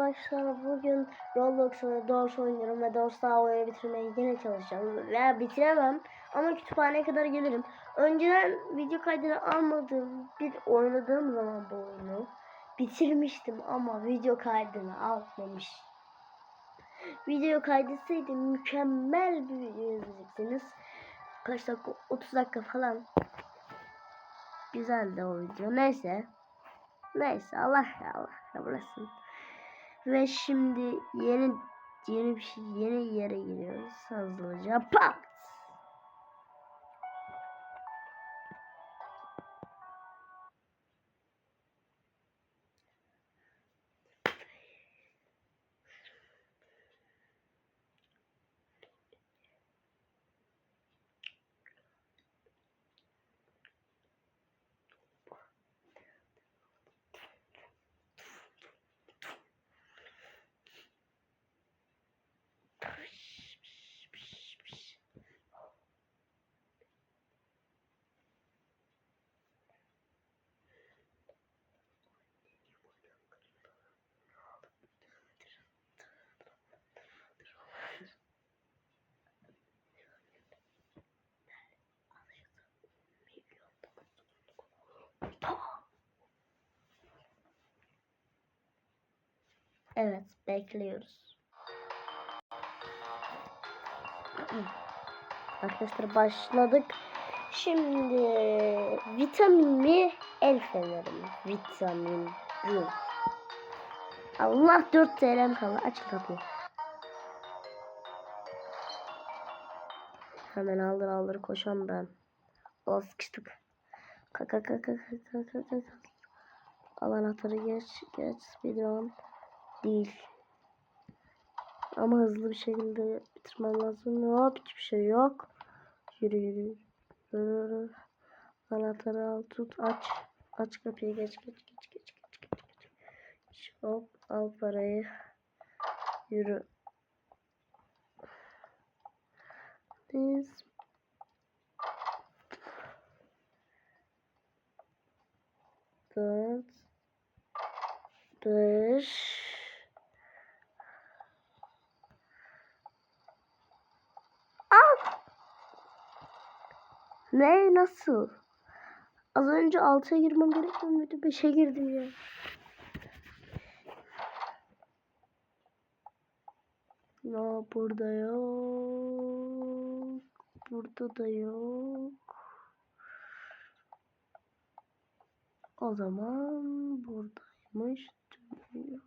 Arkadaşlar bugün Roblox'u Doors oynuyorum ve Doors oyunu bitirmeye yine çalışacağım. Veya bitiremem ama kütüphaneye kadar gelirim. Önceden video kaydını almadığım bir oynadığım zaman bu oyunu bitirmiştim ama video kaydını almamış. Video kaydetseydim mükemmel bir video izleyeceksiniz. Kaç dakika? 30 dakika falan. Güzeldi o video. Neyse. Neyse Allah ya Allah kabul etsin. Ve şimdi yeni yeni bir şey yeni yere giriyoruz hızlıca. Pat! Evet, bekliyoruz. Arkadaşlar başladık. Şimdi vitamin mi? El feneri mi? Vitamin bu. Allah 4 TL'm kaldı. Aç kapıyı. Hemen aldır aldır koşan ben. O sıkıştık. Kaka kaka kaka kaka. Al anahtarı geç geç speedrun değil. Ama hızlı bir şekilde bitirmem lazım. Hop hiçbir şey yok. Yürü yürü. yürü. Anahtarı al tut aç. Aç kapıyı geç geç geç geç geç geç. geç. Hop al parayı. Yürü. Biz dört beş Ne? Nasıl? Az önce 6'ya girmem gerekmiyor muydu? 5'e girdim ya. Ya burada yok. Burada da yok. O zaman buradaymış. Dönüyor.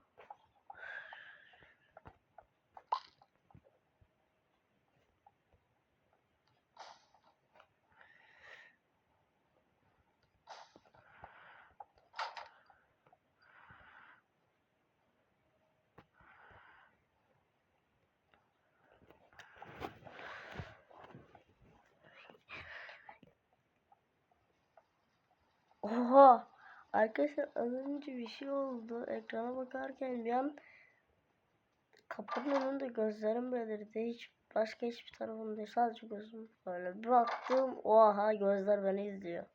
Oha! Arkadaşlar az önce bir şey oldu. Ekrana bakarken bir an kapının önünde gözlerim belirdi. Hiç başka hiçbir tarafım değil. Sadece gözüm böyle. Bir. Oha gözler beni izliyor.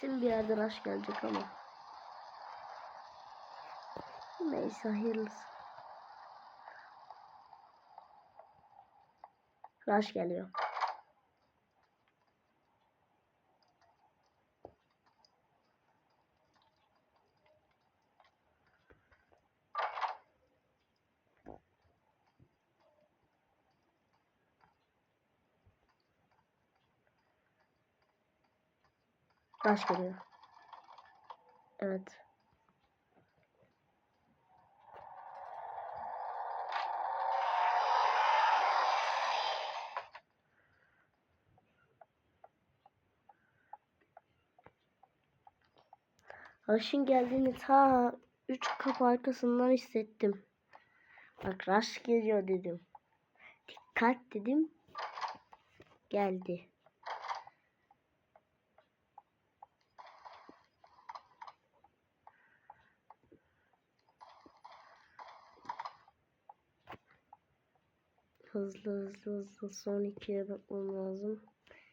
Kesin bir yerden aşk gelecek ama. Neyse hayırlısı. Rush geliyor. Rush geliyor. Evet. Rush'ın geldiğini ta üç kapı arkasından hissettim. Bak Rush geliyor dedim. Dikkat dedim. Geldi. Hızlı hızlı hızlı son ikiye bakmam lazım.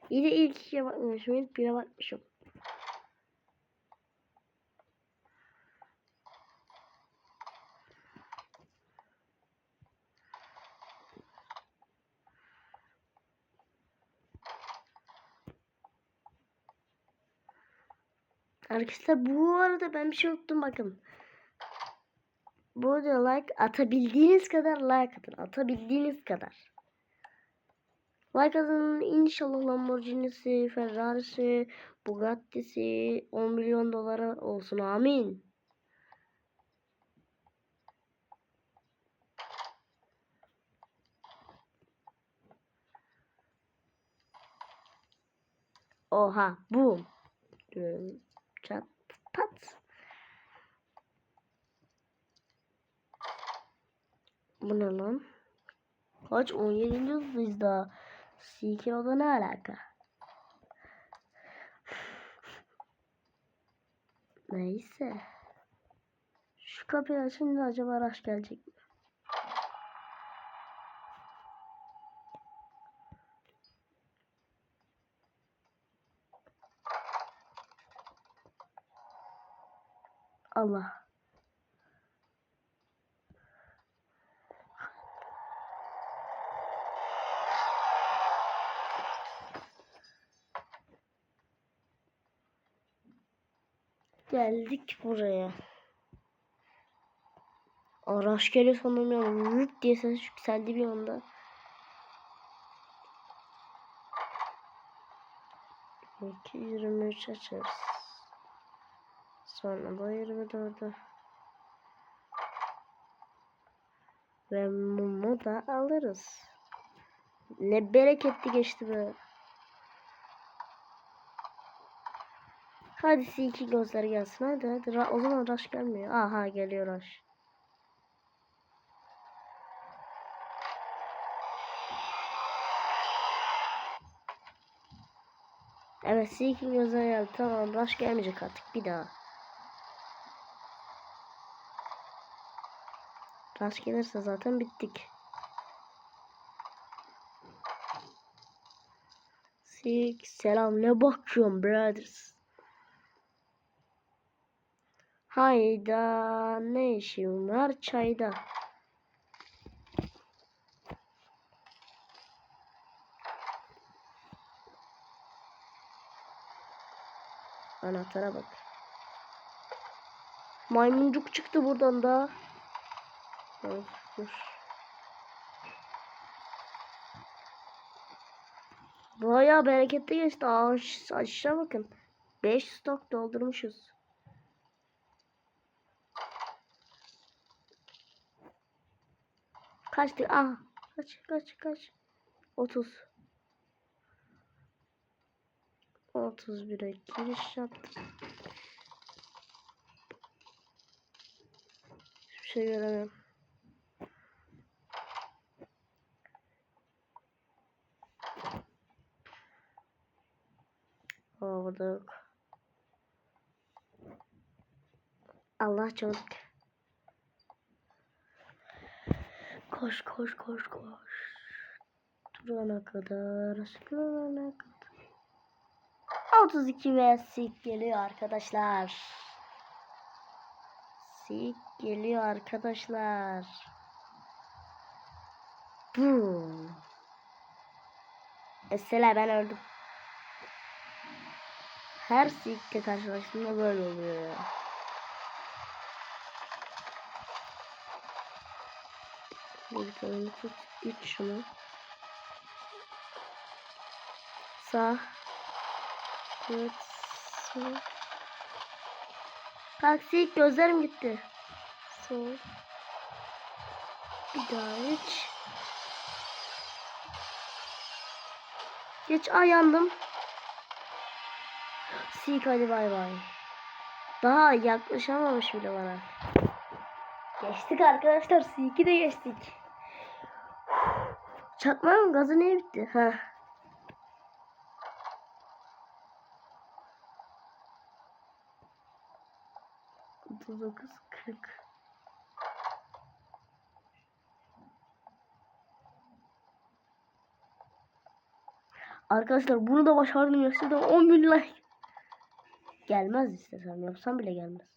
İyi de ilk ikiye bakmamışım. İlk bire bakmışım. Arkadaşlar bu arada ben bir şey unuttum bakın. Bu like atabildiğiniz kadar like atın. Atabildiğiniz kadar. Like atın inşallah Lamborghini'si, Ferrari'si, Bugatti'si 10 milyon dolara olsun. Amin. Oha, bu. Çat, pat. Bu ne lan? Kaç? 17. yüzyıldayız daha. Seeker o da ne alaka? Neyse. Şu kapıyı açınca acaba araç gelecek mi? Allah. Geldik buraya. Araç geliyor sanırım ya. Vüp diye ses yükseldi bir anda. İki yirmi açarız. Sonra da yirmi dördü. Ve mumu da alırız. Ne bereketli geçti be. Hadi C2 gözler gelsin hadi hadi. O zaman Rush gelmiyor. Aha geliyor Rush. Evet C2 gözler geldi. Tamam Rush gelmeyecek artık bir daha. Rush gelirse zaten bittik. Sik selam ne bakıyorsun brothers? Hayda ne işim var çayda. Anahtara bak. Maymuncuk çıktı buradan da. Dur. Bayağı bereketli geçti. Aş aşağı bakın. 5 stok doldurmuşuz. Kaçtı? Ah. Kaç kaç kaç. 30. 31'e giriş yaptım. Hiçbir şey göremiyorum. Aa burada yok. Allah çabuk. Koş koş koş koş. Durana kadar, durana kadar. 32 ve sik geliyor arkadaşlar. Sik geliyor arkadaşlar. Boom. Mesela ben öldüm. Her sikle karşılaştığımda böyle oluyor Bir tane tut. Git şunu. Sağ. Evet. Sağ. Taksi gözlerim gitti. Sol. Bir daha üç. Geç ay yandım. Sik hadi bay bay. Daha yaklaşamamış bile bana. Geçtik arkadaşlar. Sik'i de geçtik. Çakmağın gazı ne bitti? Ha. dokuz kırk. Arkadaşlar bunu da başardım ya. Size 10 bin like. Gelmez istesem. Yapsam bile gelmez.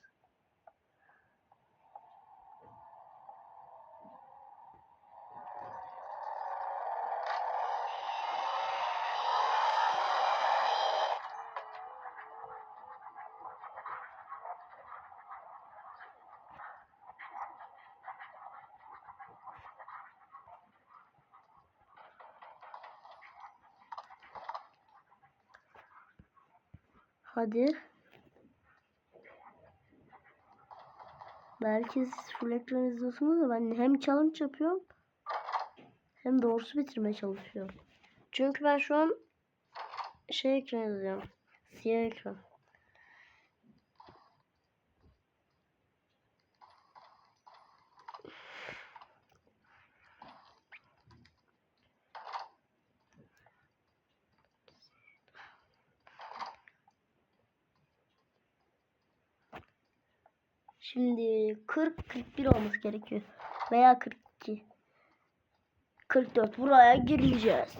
Hadi. Belki siz full ekran izliyorsunuz da ben hem challenge yapıyorum hem doğrusu bitirmeye çalışıyorum. Çünkü ben şu an şey ekran izliyorum. Siyah ekran. Şimdi 40 41 olması gerekiyor. Veya 42. 44 buraya gireceğiz.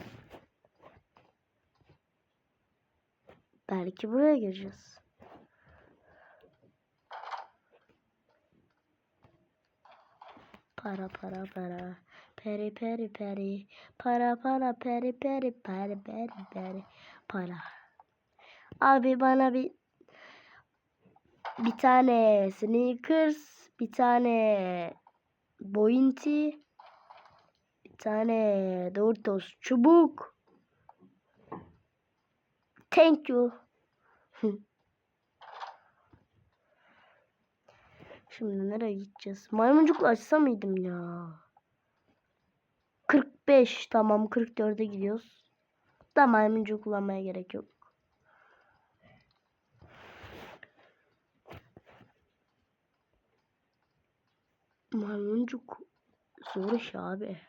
Belki buraya gireceğiz. Para para para. Peri peri peri. Para para peri peri peri peri peri. Para. Abi bana bir bir tane sneakers, bir tane bointy, bir tane Doritos çubuk. Thank you. Şimdi nereye gideceğiz? Maymuncukla açsa mıydım ya? 45 tamam 44'e gidiyoruz. Da maymuncuk kullanmaya gerek yok. Maymuncuk zor iş abi.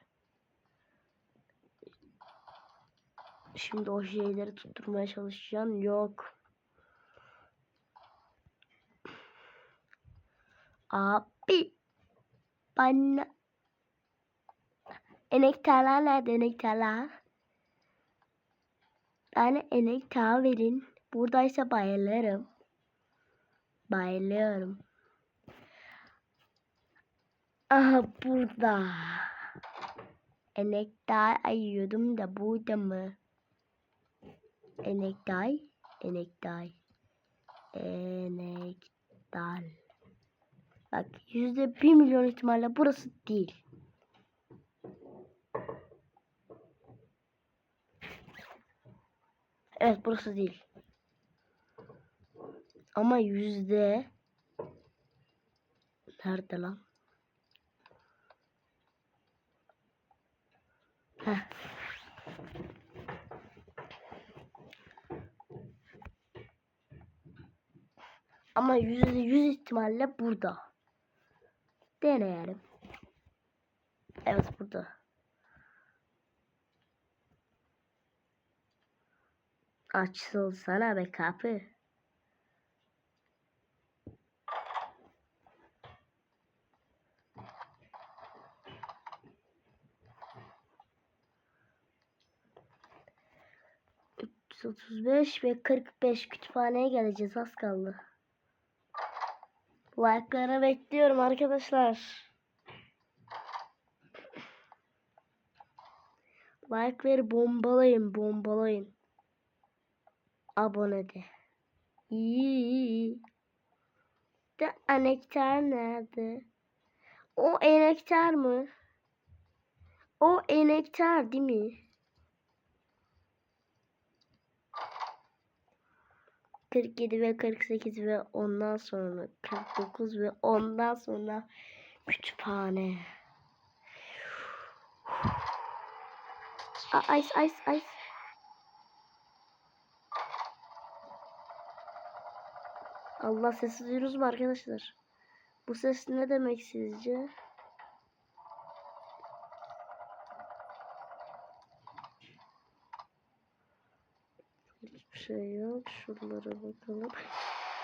Şimdi o şeyleri tutturmaya çalışacaksın. Yok. Abi. Bana. Enektarlar nerede enektarlar? Bana enektar verin. Buradaysa bayılırım. Bayılıyorum. Aha burada. Enektar ayıyordum da burada mı? Enektar. Enektar. Enektar. Bak yüzde bir milyon ihtimalle burası değil. Evet burası değil. Ama yüzde nerede lan? Heh. Ama yüzde yüz ihtimalle burada. Deneyelim. Evet burada. Açılsana be kapı. Üç yüz otuz beş ve 45 kütüphaneye geleceğiz az kaldı. Like'ları bekliyorum arkadaşlar. Like'ları bombalayın, bombalayın. Abone de. İyi. De enektar nerede? O enektar mı? O enektar değil mi? Kırk yedi ve kırk sekiz ve ondan sonra kırk dokuz ve ondan sonra kütüphane. İce ice ice. Allah sesi duyuyoruz mu arkadaşlar? Bu ses ne demek sizce? Hiçbir şey. Şuralara bakalım.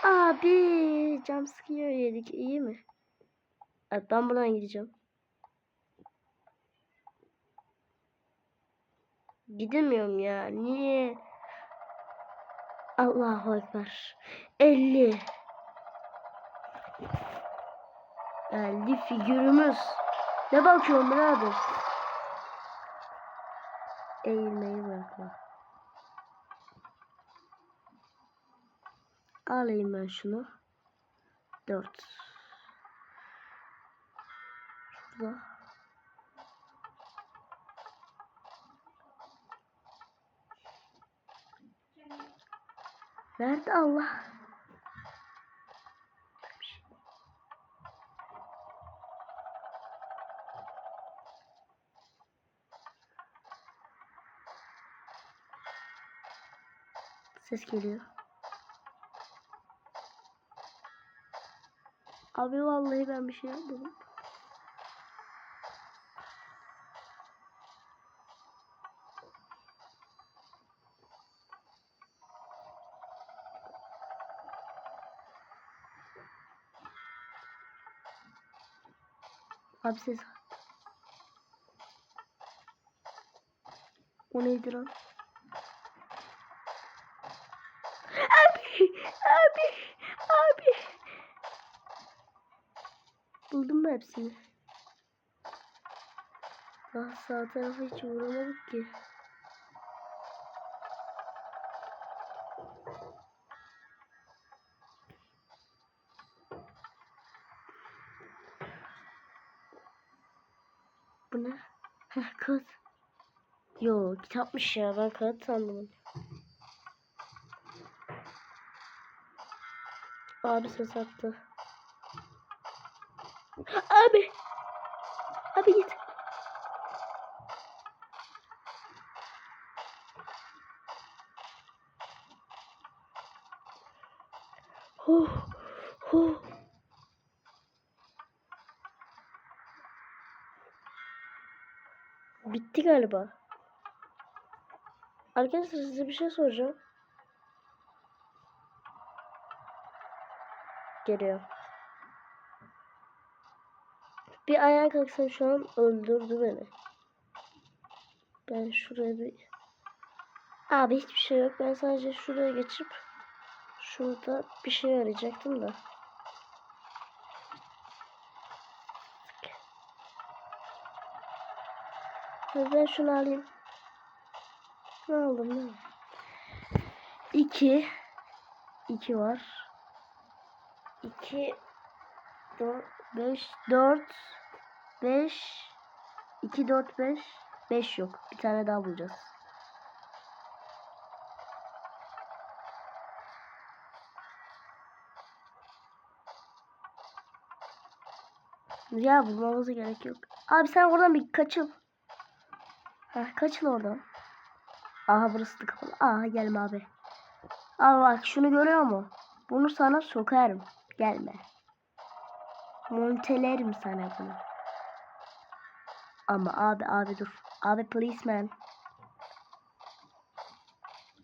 Abi jumpscare yedik. iyi mi? Evet ben buradan gideceğim. Gidemiyorum ya. Niye? Allahu Ekber. 50. Geldi figürümüz. Ne bakıyorsun birader? Eğilmeyi bırakma. Alayım ben şunu. 4. Şurada. Nerede Allah? Ses geliyor. Abi vallahi ben bir şey yapmadım. Abi ses. O neydi lan? Abi, abi, abi. Buldum mu hepsini? Ah sağ tarafa hiç uğramadık ki. Bu ne? Kağıt. Yo kitapmış ya ben kağıt sandım. Abi ses attı. Abi. Abi git. Huh. Huh. Bitti galiba. Arkadaşlar size bir şey soracağım. Geliyor. Bir ayağa kalksam şu an öldürdü beni. Ben şuraya bir... Abi hiçbir şey yok. Ben sadece şuraya geçip şurada bir şey arayacaktım da. Ben şunu alayım. Ne aldım ne? İki. İki var. İki. Dört. Beş. Dört. Beş. İki, dört, beş. Beş yok. Bir tane daha bulacağız. Ya bulmamıza gerek yok. Abi sen oradan bir kaçıl. Heh, kaçıl oradan. Aha burası da kapalı. Aha gelme abi. Abi bak şunu görüyor mu? Bunu sana sokarım. Gelme. Montelerim sana bunu. Ama abi abi dur. Abi policeman.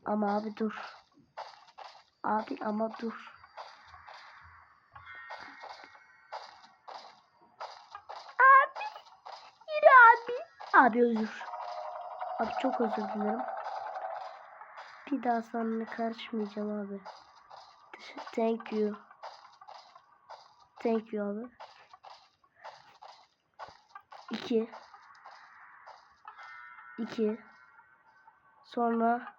Ama abi dur. Abi ama dur. Abi. Yine abi. Abi özür. Abi çok özür dilerim. Bir daha sana karışmayacağım abi. Thank you. Thank you abi. 2 2 Sonra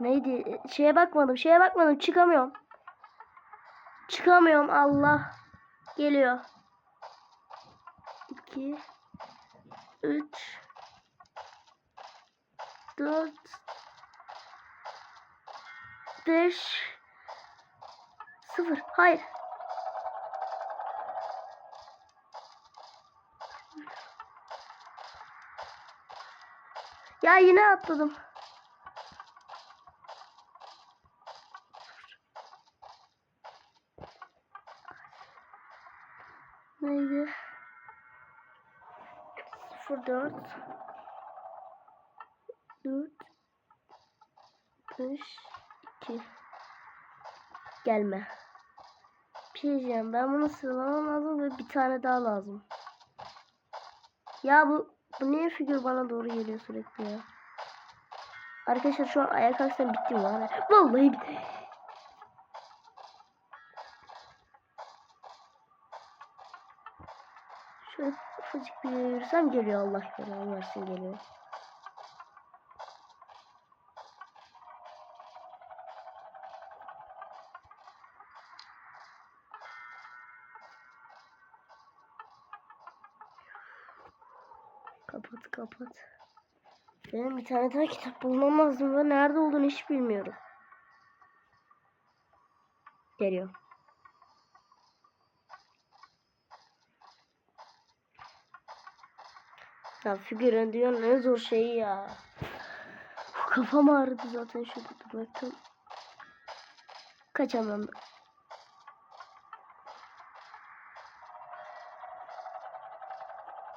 neydi? Şeye bakmadım. Şeye bakmadım. Çıkamıyorum. Çıkamıyorum. Allah. Geliyor. 2 3 4 5 0 Hayır. Ya yine atladım. Neydi? 04 4 5 2 Gelme. Diyeceğim. Ben bunu sıralamam lazım ve bir tane daha lazım. Ya bu Bu niye figür bana doğru geliyor sürekli ya? Arkadaşlar şu an ayak kalksam bittim var. Vallahi bitti. Şöyle ufacık bir yere yürüsem geliyor Allah belanı versin geliyor. Kapat. Benim bir tane daha kitap bulmam lazım ve nerede olduğunu hiç bilmiyorum. Geliyor. Ya figürün diyor ne zor şey ya. Kafam ağrıdı zaten şurada durmaktan. Kaçamam.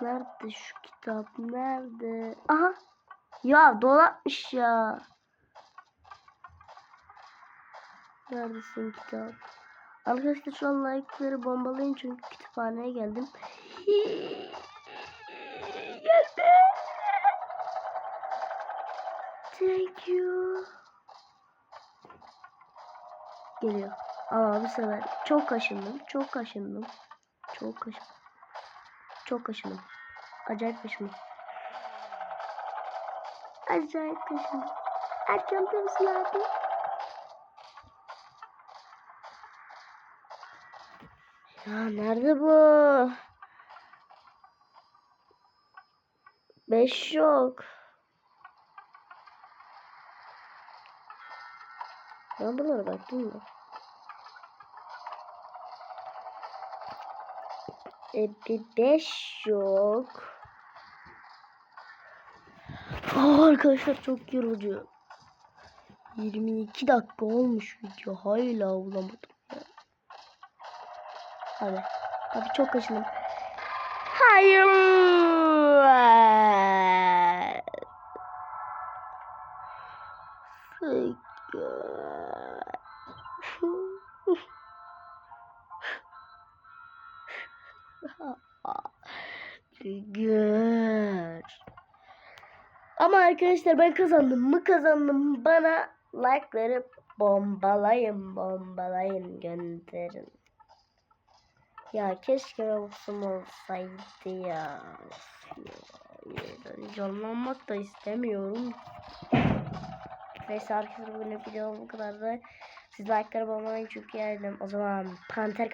Nerede şu kitap? Nerede? Aha. Ya dolapmış ya. Neredesin kitap? Arkadaşlar şu an like'ları bombalayın çünkü kütüphaneye geldim. Gelme. Thank you. Geliyor. Aa bir sefer. Çok kaşındım. Çok kaşındım. Çok kaşındım. Çok kaşındım. Acayip kaşındım. Acayip kaşındım. Erken temsil abi. Ya nerede bu? Beş yok. Ben bunlara baktım mı? E, bir beş yok. Aa, arkadaşlar çok yorucu. 22 dakika olmuş video. Hala bulamadım ya. Hadi. Abi çok kaşındım. Hayır. Arkadaşlar ben kazandım mı kazandım bana like'ları bombalayın bombalayın gönderin. Ya keşke Robux'um olsaydı ya. Yeniden canlanmak da istemiyorum. Neyse arkadaşlar bugün video bu kadar da siz like'ları bombalayın çünkü geldim. O zaman Panter